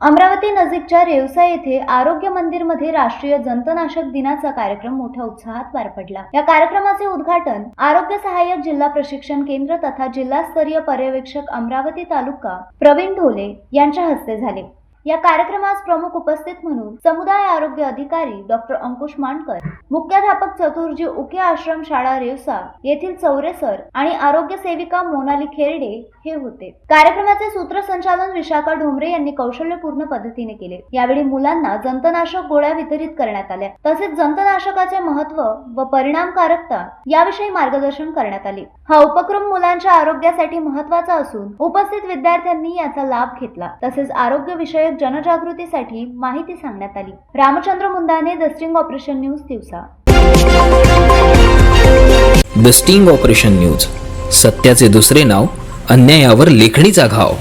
अमरावती नजीकच्या रेवसा येथे आरोग्य मंदिरमध्ये राष्ट्रीय जंतनाशक दिनाचा कार्यक्रम मोठ्या उत्साहात पार पडला. या कार्यक्रमाचे उद्घाटन आरोग्य सहाय्यक जिल्हा प्रशिक्षण केंद्र तथा जिल्हास्तरीय पर्यवेक्षक अमरावती तालुका प्रवीण ढोले यांच्या हस्ते झाले. या कार्यक्रमास प्रमुख उपस्थित म्हणून समुदाय आरोग्य अधिकारी डॉक्टर अंकुश मानकर मुख्याध्यापक चतुर्जी उके आश्रम शाळा रेवसा येथील चौरे सर आणि आरोग्य सेविका मोनाली खेरडे हे होते. कार्यक्रमाचे सूत्रसंचालन विशाखा ढोंबरे यांनी कौशल्यपूर्ण पद्धतीने केले. यावेळी मुलांना जंतनाशक गोळ्या वितरित करण्यात आल्या. तसेच जंतनाशकाचे महत्त्व व परिणामकारकता याविषयी मार्गदर्शन करण्यात आले. हा उपक्रम मुलांच्या आरोग्यासाठी महत्त्वाचा असून उपस्थित विद्यार्थ्यांनी याचा लाभ घेतला. तसेच आरोग्य विषयक जनजागृतीसाठी माहिती सांगण्यात आली. Ramchandra Mundane the sting operation news दिवसा. द स्टिंग ऑपरेशन न्यूज सत्याचे दुसरे नाव अन्यायावर लेखणीचा घाव.